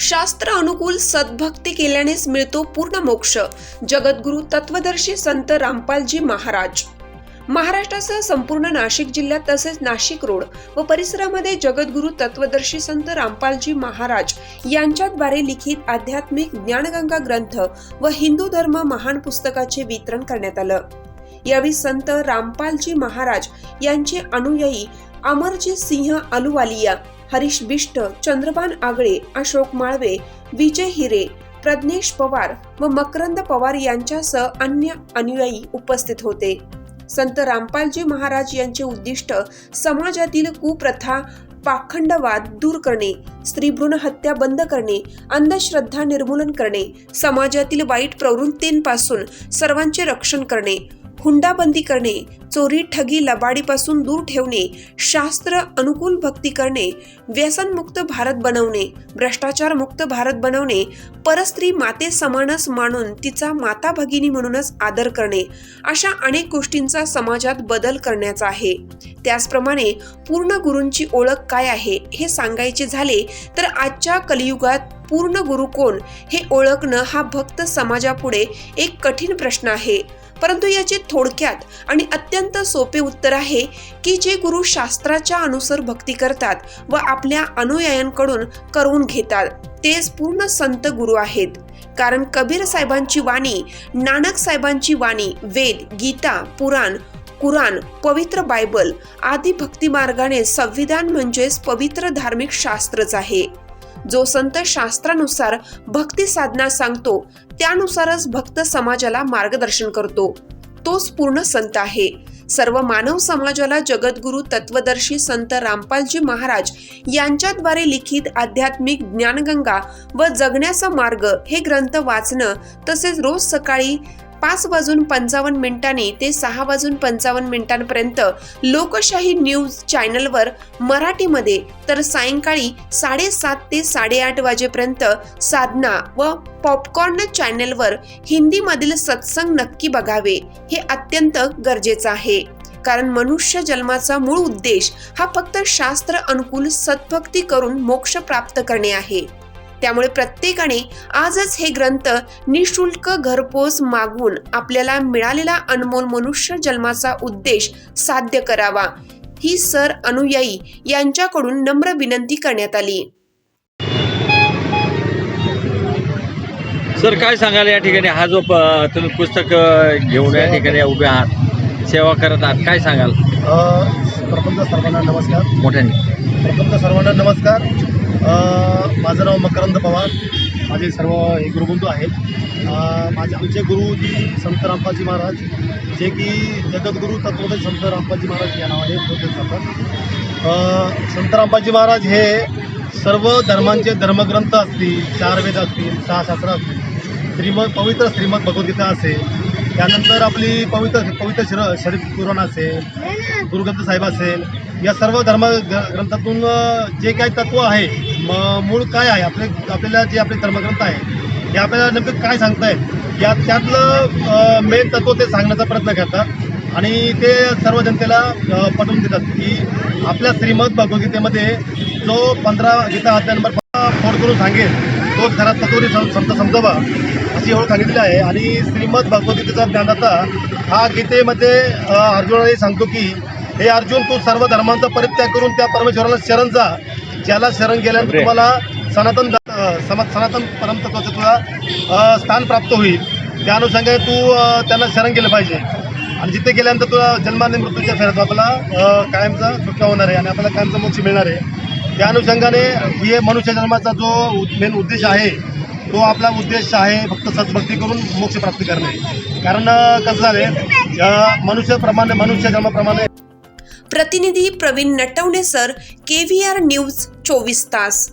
शास्त्र अनुकूल सद्भक्ती केल्यानेच मिळतो पूर्ण मोक्ष. जगद्गुरु तत्वदर्शी संत रामपालजी महाराज. महाराष्ट्रासह संपूर्ण नाशिक जिल्ह्यात तसेच नाशिक रोड व परिसरामध्ये जगद्गुरु तत्वदर्शी संत रामपालजी महाराज यांच्याद्वारे लिखित आध्यात्मिक ज्ञानगंगा ग्रंथ व हिंदू धर्म महान पुस्तकाचे वितरण करण्यात आलं. यावेळी संत रामपालजी महाराज यांचे अनुयायी अमरजीत सिंह अलुवालिया हरीश बिष्ट चंद्रबान आगळे अशोक माळवे विजय हिरे प्रज्ञेश पवार व मकरंद पवार यांच्यासह अन्य अनुयायी उपस्थित होते. संत रामपालजी महाराज यांचे उद्दिष्ट समाजातील कुप्रथा पाखंडवाद दूर करणे स्त्रीभ्रूण हत्या बंद करणे अंधश्रद्धा निर्मूलन करणे समाजातील वाईट प्रवृत्तींपासून सर्वांचे रक्षण करणे हुंडाबंदी करणे चोरी ठगी लबाडीपासून दूर ठेवणे शास्त्र अनुकूल भक्ती करणे व्यसनमुक्त भारत बनवणे भ्रष्टाचार मुक्त भारत बनवणे परस्त्री माते समानच मानून तिचा माता भगिनी म्हणूनच आदर करणे अशा अनेक गोष्टींचा समाजात बदल करण्याचा आहे. त्याचप्रमाणे पूर्ण गुरूंची ओळख काय आहे हे सांगायचे झाले तर आजच्या कलियुगात पूर्ण गुरु कोण हे ओळखणं हा भक्त समाजापुढे एक कठीण प्रश्न आहे. परंतु याचे थोडक्यात आणि अत्यंत सोपे उत्तर आहे की जे गुरु शास्त्राच्या अनुसार भक्ती करतात व आपल्या अनुयायांकडून करून घेतात तेच पूर्ण संत गुरु आहेत. कारण कबीर साहेबांची वाणी नानक साहेबांची वाणी वेद गीता पुराण कुराण पवित्र बायबल आदी भक्तिमार्गाने संविधान म्हणजेच पवित्र धार्मिक शास्त्रच आहे. जो संत शास्त्रानुसार भक्ती साधना सांगतो त्यानुसारच भक्त समाजाला मार्गदर्शन करतो. तोच पूर्ण संत आहे. सर्व मानव समाजाला जगद्गुरु तत्वदर्शी संत रामपालजी महाराज यांच्याद्वारे लिखित आध्यात्मिक ज्ञानगंगा व जगण्याचा मार्ग हे ग्रंथ वाचणं तसेच रोज सकाळी पाच वाजून पंचावन्न मिनिटांनी ते सहा वाजून पंचावन्न मिनिटांपर्यंत लोकशाही न्यूज चॅनलवर मराठीमध्ये तर सायंकाळी साडेसात ते साडेआठ वाजेपर्यंत साधना व पॉपकॉर्न चॅनलवर हिंदीमधील सत्संग नक्की बघावे हे अत्यंत गरजेचं आहे. कारण मनुष्य जन्माचा मूळ उद्देश हा फक्त शास्त्र अनुकूल सद्भक्ती करून मोक्ष प्राप्त करणे आहे. त्यामुळे प्रत्येकाने आजच हे ग्रंथ निशुल्क घरपोच मागवून आपल्याला मिळालेला अनमोल मनुष्य जन्माचा उद्देश साध्य करावा. ही सर अनुयायी यांच्याकडून नम्र विनंती करण्यात आली. सर काय सांगाल या ठिकाणी? हा जो तुम्ही पुस्तक घेऊन या ठिकाणी उभे आहात सेवा करत आहात काय सांगाल? अ, प्रथमतः सर्वांना नमस्कार. मोठ्याने. प्रथमतः सर्वांना नमस्कार. माझं नाव मकरंद पवार. माझे सर्व हे गुरुबंधू आहेत. माझे आमचे गुरुजी संत रामपाजी महाराज जे की जगद्गुरू तत्वदर्शी संत रामपाजी महाराज या नावाने बोलले जातात. संत रामपाजी महाराज हे सर्व धर्मांचे धर्मग्रंथ असतील चार वेद असतील सहा शास्त्र असतील श्रीमद पवित्र श्रीमद भगवद्गीता असेल त्यानंतर आपली पवित्र पवित्र शर शरीफ पुराण असेल गुरुग्रंथ साहेब असेल या सर्व धर्म ग्रंथातून जे काही तत्व आहे म मूळ काय आहे? आपले आपल्याला जे आपले धर्मग्रंथ आहे हे आपल्याला नेमकं काय सांगतायत? या त्यातलं मेन तत्व ते सांगण्याचा प्रयत्न करतात. आणि ते सर्व जनतेला पटवून देतात की आपल्या श्रीमद भगवद्गीतेमध्ये जो पंधरा गीता अध्याय नंबर फोड करून सांगेल तो खरा तत्वरी संत समजा समजावा अशी ओळख सांगितलेली आहे. आणि श्रीमद भगवद्गीतेचा ज्ञानदाता हा गीतेमध्ये अ, अर्जुनाने सांगतो की हे अर्जुन तू सर्व धर्मांचा परित्याग करून त्या परमेश्वराला शरण जा. ज्याला शरण गेल्यानंतर. तुम्हाला सनातन सनातन परमतत्वाचं तुला स्थान प्राप्त होईल. त्या अनुषंगाने तू त्यांना शरण गेलं पाहिजे. आणि जिथे गेल्यानंतर तुला जन्माने मृत्यूच्या फेऱ्यात आपल्याला कायमचा सुटका होणार आहे आणि आपल्याला कायमचा मोक्ष मिळणार आहे. त्या अनुषंगाने हे मनुष्य जन्माचा जो मेन उद्देश आहे तो आपला उद्देश आहे फक्त सद्भक्ती करून मोक्ष प्राप्ती करणे. कारण कसं झालं मनुष्याप्रमाणे मनुष्य जन्माप्रमाणे प्रतिनिधी Pravin Natwane sir K V R news चोवीस तास.